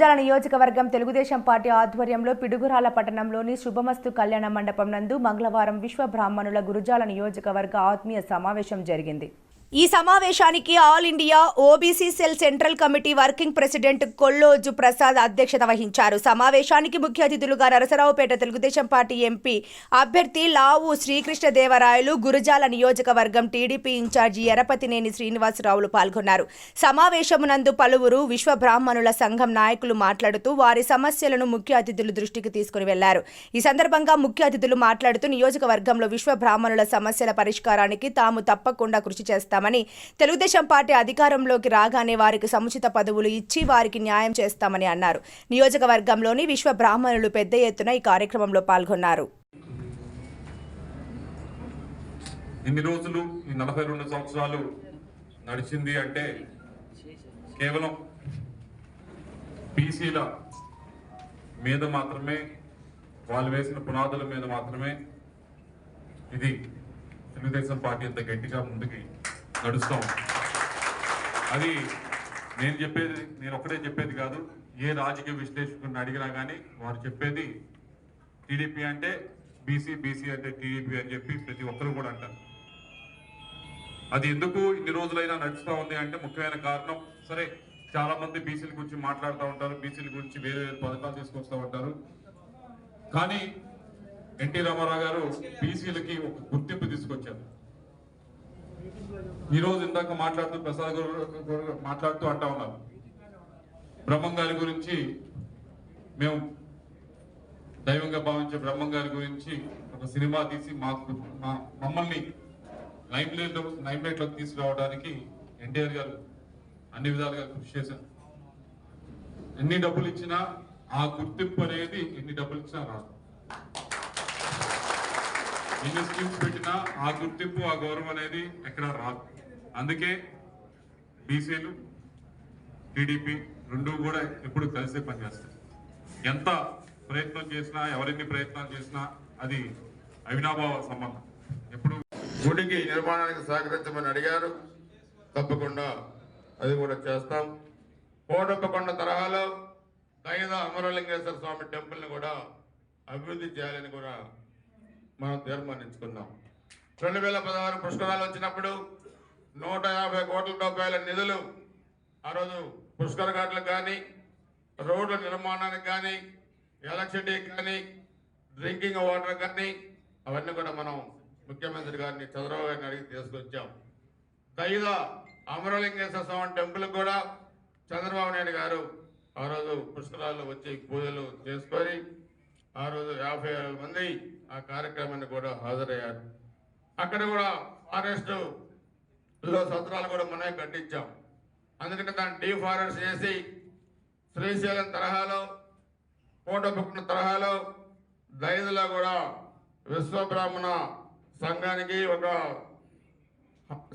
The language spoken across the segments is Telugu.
గురజాల నియోజకవర్గం తెలుగుదేశం పార్టీ ఆధ్వర్యంలో పిడుగురాల పట్టణంలోని శుభమస్తు కళ్యాణ మండపం నందు మంగళవారం విశ్వ బ్రాహ్మణుల గురుజాల నియోజకవర్గ ఆత్మీయ సమావేశం జరిగింది. ఈ సమావేశానికి all India OBC cell central committee working president Kolloju Prasad అధ్యక్షత వహించారు. సమావేశానికి ముఖ్య అతిథులుగా నరసరావుపేట తెలుగుదేశం పార్టీ ఎంపీ అభ్యర్థి లావు శ్రీకృష్ణదేవరాయలు గురుజాల నియోజకవర్గం టీడీపీ ఇన్ఛార్జి ఎరపతినేని శ్రీనివాసరావులు పాల్గొన్నారు. సమావేశమునందు పలువురు విశ్వ బ్రాహ్మణుల సంఘం నాయకులు మాట్లాడుతూ వారి సమస్యలను ముఖ్య అతిథులు దృష్టికి తీసుకుని వెళ్ళారు. ఈ సందర్భంగా ముఖ్య అతిథులు మాట్లాడుతూ నియోజకవర్గంలో విశ్వ బ్రాహ్మణుల సమస్యల పరిష్కారానికి తాము తప్పకుండా కృషి చేస్తామని తెలుగుదేశం పార్టీ అధికారంలోకి రాగానే వారికి సముచిత పదవులు ఇచ్చి వారికి న్యాయం చేస్తామని అన్నారు. నియోజకవర్గంలోని విశ్వ బ్రాహ్మణులు పెద్ద ఎత్తున ఈ కార్యక్రమంలో పాల్గొన్నారు. ఇన్ని రోజులు ఈ నలభై రెండు సంవత్సరాలు నడిచింది అంటే కేవలం బీసీల మీద మాత్రమే వాళ్ళు వేసిన పునాదుల మీద మాత్రమే ఇది తెలుగుదేశం పార్టీ అంత గట్టిగా ముందుకి నడుస్తాం. అది నేను చెప్పేది నేను ఒకటే చెప్పేది కాదు. ఏ రాజకీయ విశ్లేషకుడిని అడిగినా కానీ వారు చెప్పేది టీడీపీ అంటే బీసీ బీసీ అంటే టీడీపీ అని చెప్పి ప్రతి ఒక్కరు కూడా అంటారు. అది ఎందుకు ఇన్ని రోజులైనా నడుస్తూ ఉంది అంటే ముఖ్యమైన కారణం సరే చాలా మంది బీసీల గురించి మాట్లాడుతూ ఉంటారు బీసీల గురించి వేరే వేరే పథకాలు తీసుకొస్తూ ఉంటారు. కానీ ఎన్టీ రామారావు గారు బీసీలకి ఒక గుర్తింపు తీసుకొచ్చారు. ఈ రోజు ఇందాక మాట్లాడుతూ ప్రసాద్ గారు మాట్లాడుతూ అంటా ఉన్నారు. బ్రహ్మం గారి గురించి మేము దైవంగా భావించే బ్రహ్మం గారి గురించి ఒక సినిమా తీసి మాకు మా- మమ్మల్ని లైమ్ లైట్ లైమ్ లైట్ తీసుకురావడానికి ఎన్టీఆర్ గారు అన్ని విధాలుగా కృషి చేశారు. ఎన్ని డబ్బులు ఇచ్చినా ఆ గుర్తింపు అనేది ఎన్ని డబ్బులు ఇచ్చినా రాదు. ఎన్ని స్కీమ్స్ పెట్టినా ఆ గుర్తింపు ఆ గౌరవం అనేది ఎక్కడ రాదు. అందుకే బీసీలు టీడీపీ రెండు కూడా ఎప్పుడు కలిసే పనిచేస్తాయి ఎంత ప్రయత్నం చేసినా ఎవరెన్ని ప్రయత్నాలు చేసినా అది అవినాభావ సంబంధం. ఎప్పుడు గుడికి నిర్మాణానికి సహకరించమని అడిగారు. తప్పకుండా అది కూడా చేస్తాం. కోడప్పకొండ తరహాలో దైద అమరలింగేశ్వర స్వామి టెంపుల్ని కూడా అభివృద్ధి చేయాలని కూడా మనం తీర్మానించుకున్నాం రెండు వేల పదహారు పుష్కరాలు వచ్చినప్పుడు నూట యాభై కోట్ల రూపాయల నిధులు ఆ రోజు పుష్కర ఘాట్లకు కానీ రోడ్ల నిర్మాణానికి కానీ ఎలక్ట్రిసిటీకి కానీ డ్రింకింగ్ వాటర్ కానీ అవన్నీ కూడా మనం ముఖ్యమంత్రి గారిని చంద్రబాబు గారిని అడిగి తీసుకొచ్చాం. దైద అమరలింగేశ్వర స్వామి టెంపుల్ కూడా చంద్రబాబు నాయుడు గారు ఆ రోజు పుష్కరాల్లో వచ్చి పూజలు చేసుకొని ఆ రోజు యాభై ఆరు మంది ఆ కార్యక్రమాన్ని కూడా హాజరయ్యారు. అక్కడ కూడా ఫారెస్ట్లో సత్రాలు కూడా మనమే కట్టించాం. అందుకని దాన్ని డీఫారెస్ట్ చేసి శ్రీశైలం తరహాలో కోటపుక్కున తరహాలో దైదులో కూడా విశ్వబ్రాహ్మణ సంఘానికి ఒక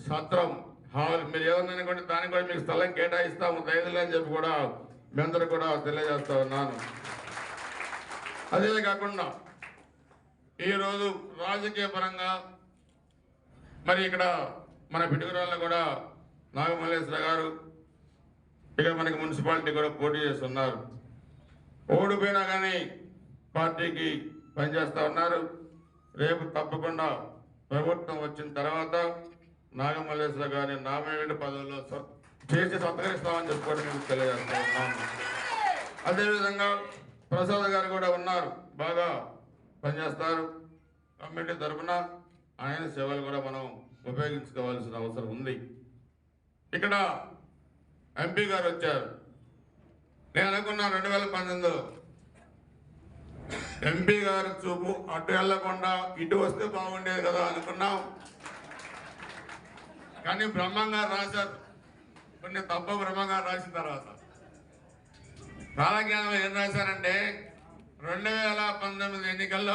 సత్రం హాల్. మీరు ఏదన్నా అనుకోండి దానికి కూడా మీకు స్థలం కేటాయిస్తాము దైదులు అని చెప్పి కూడా మీ అందరూ కూడా తెలియజేస్తా ఉన్నాను. అదే కాకుండా ఈరోజు రాజకీయ పరంగా మరి ఇక్కడ మన పిటుకురాళ్ళ కూడా నాగమల్లేశ్వర గారు ఇక మనకి మున్సిపాలిటీ కూడా పోటీ చేస్తున్నారు. ఓడిపోయినా కానీ పార్టీకి పనిచేస్తూ ఉన్నారు. రేపు తప్పకుండా ప్రభుత్వం వచ్చిన తర్వాత నాగమల్లేశ్వర గారిని నామినేటెడ్ పదవుల్లో చేసి సత్కరిస్తామని చెప్పుకోవడం మీకు తెలియజేస్తా ఉన్నాను. అదేవిధంగా ప్రసాద్ గారు కూడా ఉన్నారు. బాగా పనిచేస్తారు. కమిటీ తరఫున ఆయన సేవలు కూడా మనం ఉపయోగించుకోవాల్సిన అవసరం ఉంది. ఇక్కడ ఎంపీ గారు వచ్చారు. నేను అనుకున్నా రెండు వేల పంతొమ్మిదిలో ఎంపీ గారి చూపు అటు వెళ్ళకుండా ఇటు వస్తే బాగుండేది కదా అనుకున్నాం. కానీ బ్రహ్మంగా రాశారు. కొన్ని తప్ప బ్రహ్మంగా రాసిన తర్వాత. కాలజ్ఞానం ఏం రాశారంటే రెండు వేల పంతొమ్మిది ఎన్నికల్లో